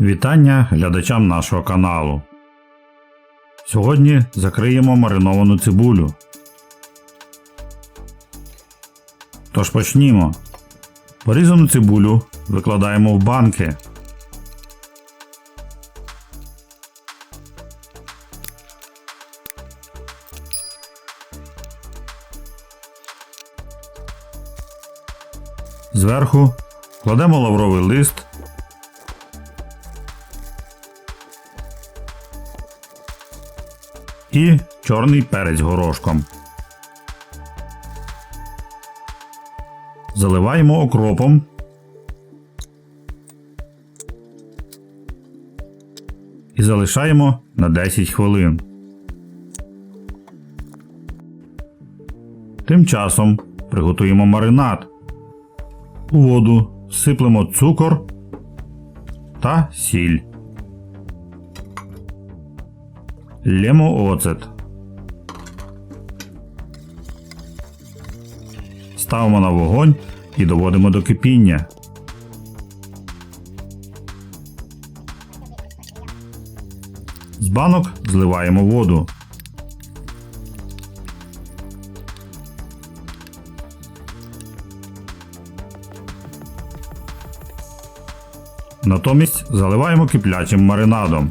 Вітання глядачам нашого каналу. Сьогодні закриємо мариновану цибулю. Тож почнімо. Порізану цибулю викладаємо в банки. Зверху кладемо лавровий лист і чорний перець горошком. Заливаємо окропом. І залишаємо на 10 хвилин. Тим часом приготуємо маринад. У воду сиплемо цукор та сіль. Лємо оцет. Ставимо на вогонь і доводимо до кипіння. З банок зливаємо воду. Натомість заливаємо киплячим маринадом.